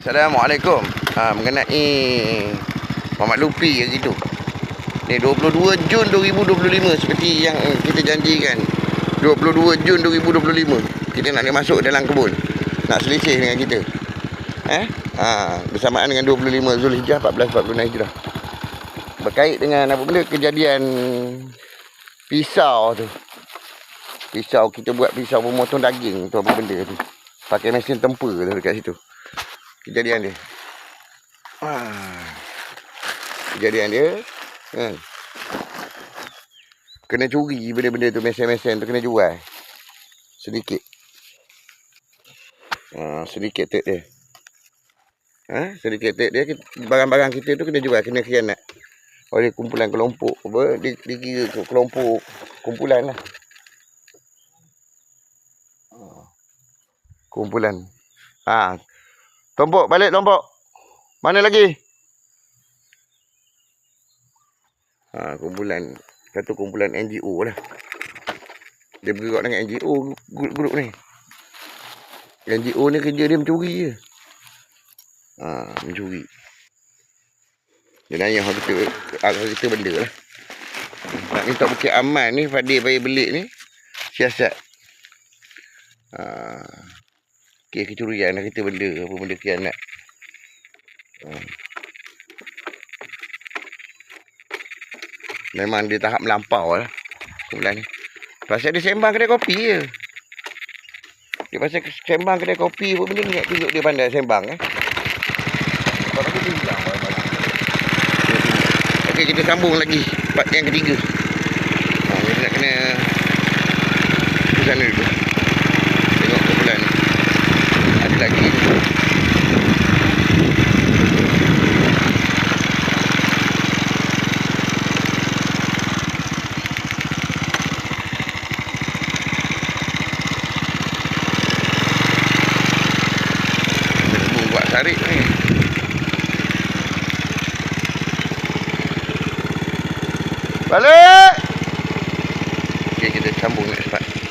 Assalamualaikum. Ha, mengenai Muhammad Lupi yang gitu. Ni 22 Jun 2025 seperti yang kita janjikan. 22 Jun 2025 kita nak dia masuk dalam kebun. Nak selisih dengan kita. Eh? Ha, bersamaan dengan 25 Zulhijjah 1446 Hijrah. Berkait dengan apa benda kejadian pisau tu. Pisau kita buat pisau pemotong daging tu apa benda tu. Pakai mesin tempur tu dekat situ kejadian dia. Ah. Kejadian dia kan. Kena curi benda-benda tu mesin-mesin tu kena jual. Sedikit. Ah, sedikit tek dia. Ha? Sedikit tek dia barang-barang kita tu kena jual, kena khianat. Oleh kumpulan kelompok apa di, dikira kelompok kumpulan lah. Ah. Kumpulan. Ah, Tompok, balik tompok. Mana lagi? Ha, kumpulan. Satu kumpulan NGO lah. Dia bergerak dengan NGO grup-grup ni. NGO ni kerja dia mencuri je. Ha, mencuri. Dia nanya hak kita, hak kita benda lah. Nak minta bukit aman ni, Fadil bayar belik ni. Siasat. Ha, Okey, kecurian nak kita benda apa benda kianat. Hmm. Memang dia tahap melampau lah. Sebelah ni. Pasal dia sembang kedai kopi je. Dia pasal sembang kedai kopi pun benda ni tunjuk dia pandai sembang eh. Hilang Okey, kita sambung lagi part yang ketiga. Ha, kita nak kena ke sana dulu. Tengok kumpulan ni lagi buat tarik ni. Balik! Ok kita sambung next part